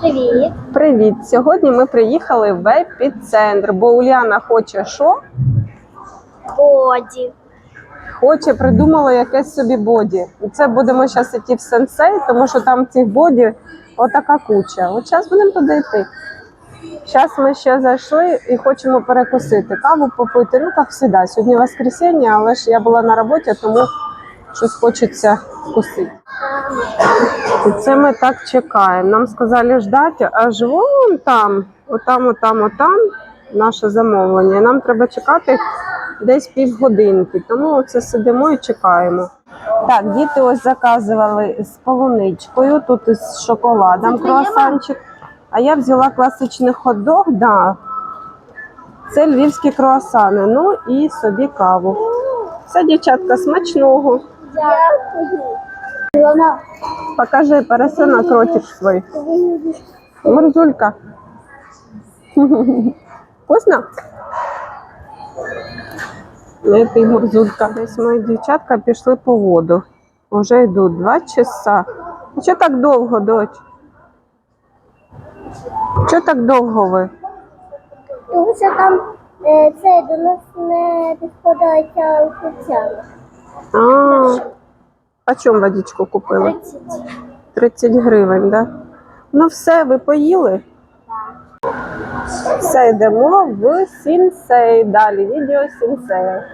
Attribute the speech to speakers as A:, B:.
A: Привіт.
B: Привіт! Сьогодні ми приїхали в епіцентр, бо Уляна хоче що?
A: Боді.
B: Хоче, придумала якесь собі боді. І це будемо зараз йти в сенсей, тому що там цих боді отака куча. От зараз будемо туди йти. Зараз ми ще зайшли і хочемо перекусити. Каву попити. Ну, як завжди. Сьогодні воскресенье, але ж я була на роботі, тому щось хочеться вкусити. І це ми так чекаємо. Нам сказали ждати, аж вон там, отам, отам, отам наше замовлення. І нам треба чекати десь півгодинки. Тому це сидимо і чекаємо. Так, діти ось заказували з полуничкою, тут із шоколадом круасанчик. А я взяла класичний хот-дог, да. Це львівські круасани. Ну і собі каву. Все, дівчатка, смачного.
A: Дякую.
B: Покажи поросенок ротик свой. Морзулька. Вкусно? Не ти морзулька. Десь мої дівчатка пішли по воду. Уже йдуть два часа. Чого так довго, доць? Чого так довго ви?
A: тому що там е, це до нас не підкладається офіціально.
B: А, чому водичку купили?
A: 30.
B: 30 гривень, да? Ну все, ви поїли? Все, йдемо в сінсей. Далі відео сінсея.